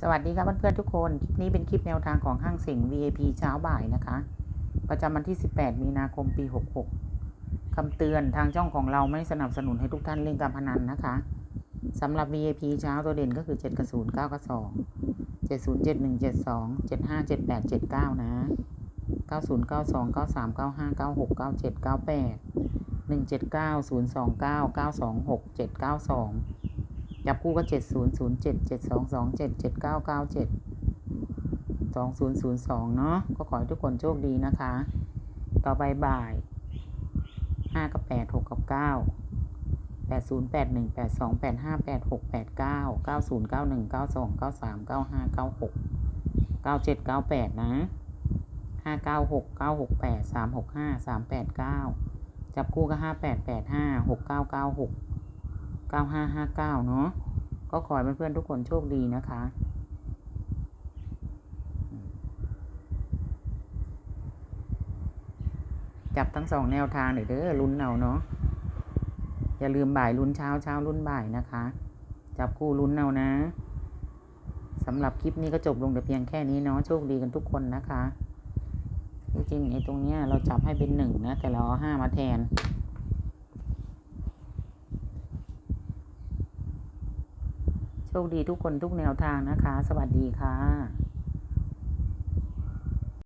สวัสดีครับเพื่อนๆทุกคน คลิปนี้เป็นคลิปแนวทางของห้างเสียง VIP เช้าบ่ายนะคะ ประจำวันที่ 18 มีนาคมปี 66คำเตือนทางช่องของเราไม่สนับสนุนให้ทุกท่านเล่นการพนันนะคะสำหรับ VIP เช้าตัวเด่นก็คือ 7 กับ0 9กับ2 70 71 72 75 78 79 นะ 90 92 93 95 96 97 98 179 029 926 792 จับคู่ก็เจ็ดศูนย์ศูนย์เจ็ดเจ็ดสองสองเจ็ดเจ็ดเก้าเก้าเจ็ดสองศูนย์ศูนย์สองเนาะก็ขอให้ทุกคนโชคดีนะคะ ต่อไปบ่ายห้ากับแปดหกกับเก้าแปดศูนย์แปดหนึ่งแปดสองแปดห้าแปดหกแปดเก้าเก้าศูนย์เก้าหนึ่งเก้าสองเก้าสามเก้าห้าเก้าหกเก้าเจ็ดเก้าแปดนะห้าเก้าหกเก้าหกแปดสามหกห้าสามแปดเก้าจับคู่ก็ห้าแปดแปดห้าหกเก้าเก้าหก 9559 เนาะก็ขอให้เพื่อนๆทุกคนโชคดีนะคะ จับทั้งสองแนวทางเดี๋ยวเด้อลุ้นเอาเนาะอย่าลืมบ่ายลุ้นเช้าเช้าลุ้นบ่ายนะคะ จับคู่ลุ้นเอานะสำหรับคลิปนี้ก็จบลงแต่เพียงแค่นี้เนาะโชคดีกันทุกคนนะคะจริงๆไอ้ตรงเนี้ยเราจับให้เป็นหนึ่งนะ แต่เราเอาห้ามาแทน โช คดีทุกคนทุกแนวทางนะคะ สวัสดีค่ะ